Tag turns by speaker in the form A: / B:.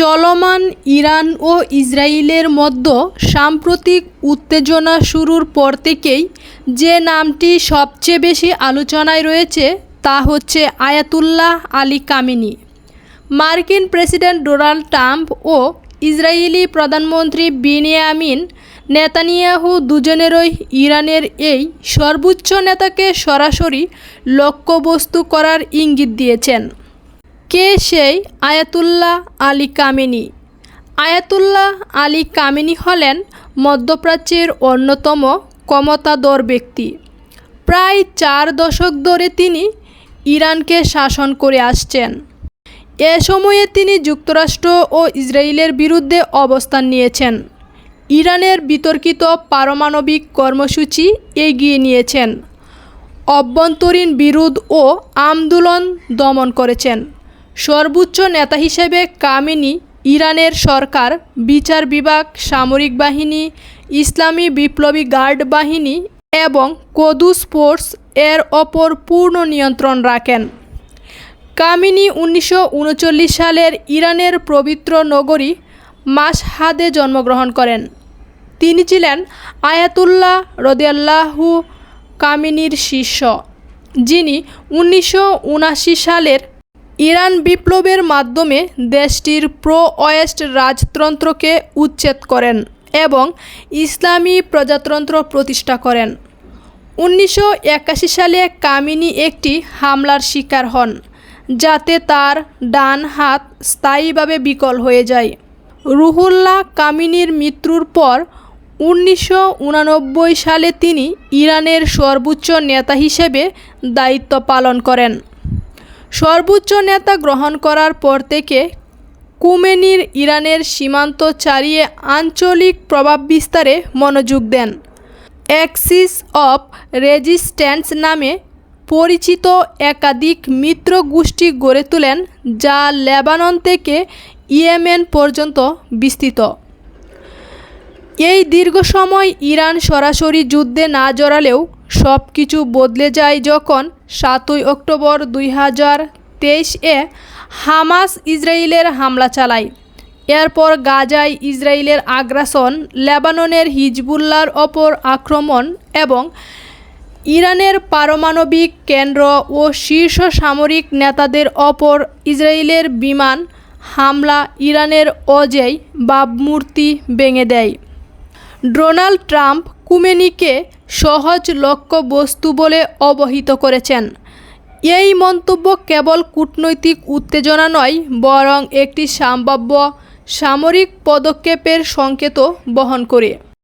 A: চলমান ইরান ও ইসরায়েলের মধ্যে সাম্প্রতিক উত্তেজনা শুরুর পর থেকেই যে নামটি সবচেয়ে বেশি আলোচনায় রয়েছে তা হচ্ছে আয়াতুল্লাহ আলী কামিনী মার্কিন প্রেসিডেন্ট ডোনাল্ড ট্রাম্প ও ইসরায়েলি প্রধানমন্ত্রী বিনিয়ামিন নেতানিয়াহু দুজনেরই ইরানের এই সর্বোচ্চ নেতাকে সরাসরি লক্ষ্যবস্তু করার ইঙ্গিত দিয়েছেন কে সেই Ayatollah Ali Khamenei Ayatollah Ali Khamenei হলেন মধ্যপ্রাচ্যের অন্যতম ক্ষমতাদর ব্যক্তি প্রায় চার দশক ধরে তিনি ইরানকে শাসন করে আসছেন এ সময়ে তিনি যুক্তরাষ্ট্র ও ইসরায়েলের বিরুদ্ধে অবস্থান নিয়েছেন ইরানের বিতর্কিত পারমাণবিক কর্মসূচি এগিয়ে নিয়েছেন অভ্যন্তরীণ বিরোধ ও আন্দোলন দমন করেছেন সর্বোচ্চ নেতা হিসেবে কামিনী ইরানের সরকার বিচার বিভাগ সামরিক বাহিনী ইসলামী বিপ্লবী গার্ড বাহিনী এবং কদু স্পোর্টস এর ওপর পূর্ণ নিয়ন্ত্রণ রাখেন কামিনী উনিশশো সালের ইরানের পবিত্র নগরী মাসহাদে জন্মগ্রহণ করেন তিনি ছিলেন আয়াতুল্লাহ রদিয়াল্লাহু কামিনীর শিষ্য যিনি উনিশশো সালের ইরান বিপ্লবের মাধ্যমে দেশটির প্রো ওয়েস্ট রাজতন্ত্রকে উচ্ছেদ করেন এবং ইসলামী প্রজাতন্ত্র প্রতিষ্ঠা করেন উনিশশো সালে কামিনী একটি হামলার শিকার হন যাতে তার ডান হাত স্থায়ীভাবে বিকল হয়ে যায় রুহুল্লাহ কামিনীর মৃত্যুর পর উনিশশো সালে তিনি ইরানের সর্বোচ্চ নেতা হিসেবে দায়িত্ব পালন করেন সর্বোচ্চ নেতা গ্রহণ করার পর থেকে কুমেনির ইরানের সীমান্ত ছাড়িয়ে আঞ্চলিক প্রভাব বিস্তারে মনোযোগ দেন অ্যাক্সিস অফ রেজিস্ট্যান্স নামে পরিচিত একাধিক মিত্র গোষ্ঠী গড়ে তোলেন যা লেবানন থেকে ইয়েমেন পর্যন্ত বিস্তৃত এই দীর্ঘ সময় ইরান সরাসরি যুদ্ধে না জড়ালেও সব কিছু বদলে যায় যখন সাতই অক্টোবর দুই হাজার তেইশে হামাস ইসরায়েলের হামলা চালায় এরপর গাজায় ইসরায়েলের আগ্রাসন লেবাননের হিজবুল্লার ওপর আক্রমণ এবং ইরানের পারমাণবিক কেন্দ্র ও শীর্ষ সামরিক নেতাদের ওপর ইসরায়েলের বিমান হামলা ইরানের অজেয় বাবমূর্তি ভেঙে দেয় ডোনাল্ড ট্রাম্প কুমেনিকে সহজ লক্ষ্য বস্তু বলে অবহিত করেছেন এই মন্তব্য কেবল কূটনৈতিক উত্তেজনা নয় বরং একটি সম্ভাব্য সামরিক পদক্ষেপের সংকেতও বহন করে